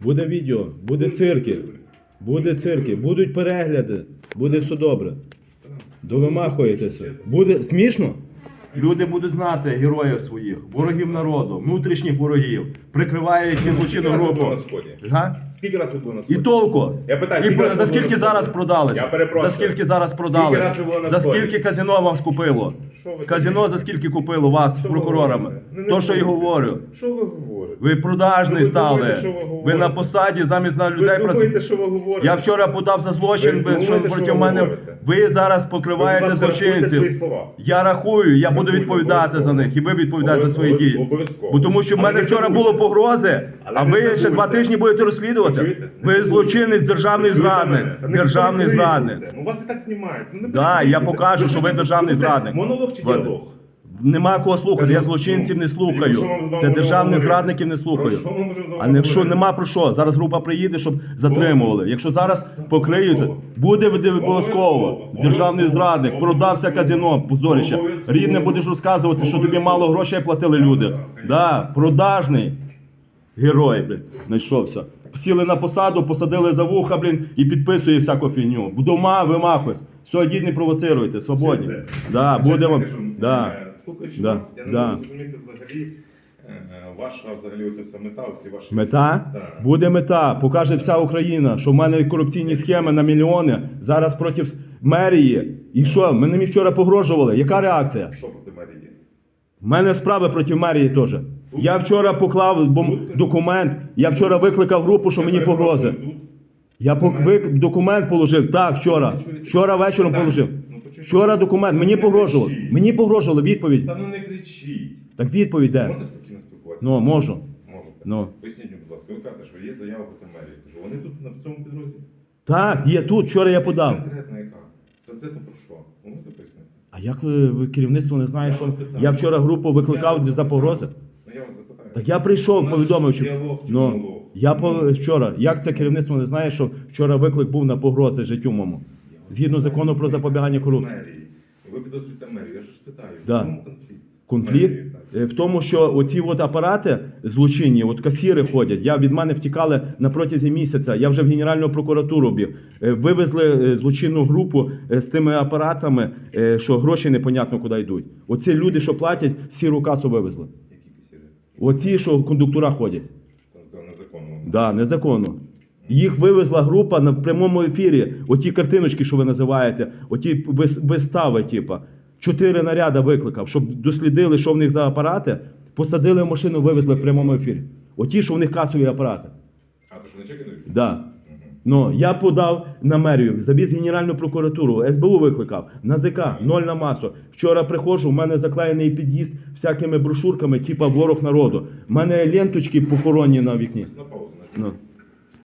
Буде відео, буде цирки, буде цирки, будуть перегляди, буде все добре. Довимахуєтеся. Буде смішно? Люди будуть знати героїв своїх, ворогів народу, внутрішніх ворогів, прикривають їх злочинну раз ви були на сході? Га? Скільки раз ви були на І сході? толку. Я питаю, І скільки раз за були скільки на зараз сході? Я перепрошую. За скільки зараз продалися? раз ви були на За сході? скільки казино вам скупило? Що ви Казино за скільки купило вас прокурорами? говорите? Не То, що говорите. говорю. Що ви говорите? Ви продажний ви стали. думаєте, що ви Ви говорите? на посаді замість на Ви людей думаєте, що ви говорите? Я вчора подав за злочин, Ви ви, що думаєте, проти що ви мене. говорите? Ви зараз Ви, покриваєте будь ласка, рахуйте злочинців. слова. Я рахую, я буду Рахуйте, відповідати за них, і ви відповідаєте за свої Обов'язково, дії. обов'язково. Бо тому що в Але мене не вчора забудьте. було погрози, Але а не ви ще забудьте. два тижні будете розслідувати. Ви чуєте? Не Ви забудьте. злочинець, державний чуєте зрадник. мене? Та не Державний зрадник. Ну вас і так знімають. Ну, не Да, я покажу, що ви державний зрадник. Монолог чи діалог? Нема кого слухати, я злочинців ну, не слухаю. Це державних зрадників не слухаю. А якщо нема про що, зараз група приїде, щоб затримували. Якщо зараз покриють, буде обов'язково. Державний зрадник, продався казино, позорище. Рідне будеш розказувати, що тобі мало грошей платили люди. Да, продажний герой, блін, знайшовся. Сіли на посаду, посадили за вуха, блін, і підписує всяку фігню. Дома вимахусь. Все, не провоцируйте, свободні. Да, буде вам. Да. Слухаючи Да, вас, я не да. можу зрозуміти взагалі е, ваша взагалі оця вся мета, оці ваші... Мета? Да. Буде мета. Покаже вся Україна, що в мене корупційні схеми на мільйони зараз проти мерії. І що? Мене мені вчора погрожували. Яка реакція? Що проти мерії? У мене справи проти мерії теж. Я вчора поклав бом- документ, я вчора викликав групу, що мені погрози. Я пок- вик- документ положив. Так, вчора. Вчора вечором положив. Вчора документ. Мені Не погрожували. кричіть. Мені погрожували відповідь. Та ну не кричіть. Так відповідь де? Можете спокійно спілкуватися? Ну, можу. Можете. Ну. Поясніть, мені, будь ласка, ви кажете, що є заява проти мерії. Кажу, вони тут на цьому підрозділі? Так, є тут. Вчора я подав. Конкретно яка? Конкретно про що? Ви можете пояснити? А як ви, ви керівництво не знає, Я що вас питаю. я вчора групу Я викликав вас за питаю. погрози? Ну я вас запитаю. Так я прийшов, повідомив, що діалог чи ну я по вчора. Як це керівництво не знає, що вчора виклик був на погрози життю моєму? Згідно закону про запобігання корупції. Ви підозрюєте мерію. Я ж питаю. Да. Чому конфлікт? Конфлікт Мерії, так. е, в тому, що оці от апарати злочинні, от касіри ходять. Я від мене втікали на протязі місяця. Я вже в Генеральну прокуратуру біг. Е, Вивезли е, злочинну групу е, з тими апаратами, е, що гроші непонятно куди йдуть. Оці люди, що платять, сіру касу вивезли. Які кисіри? Оці, що кондуктора ходять. Тобто незаконно. Да, незаконно. Їх вивезла група на прямому ефірі. Оті картиночки, що ви називаєте, оті вис- вистави, типа. Чотири наряда викликав, щоб дослідили, що в них за апарати, посадили в машину, вивезли в прямому ефірі. Оті, що в них касові апарати. А, то що не чеки дають? Да. Ну, я подав на мерію, забіз Генеральну прокуратуру, СБУ викликав, НАЗК, ноль на масу. Вчора приходжу, у мене заклеєний під'їзд всякими брошурками, типа ворог народу. У мене ленточки похоронні на вікні. На паузу. Ну.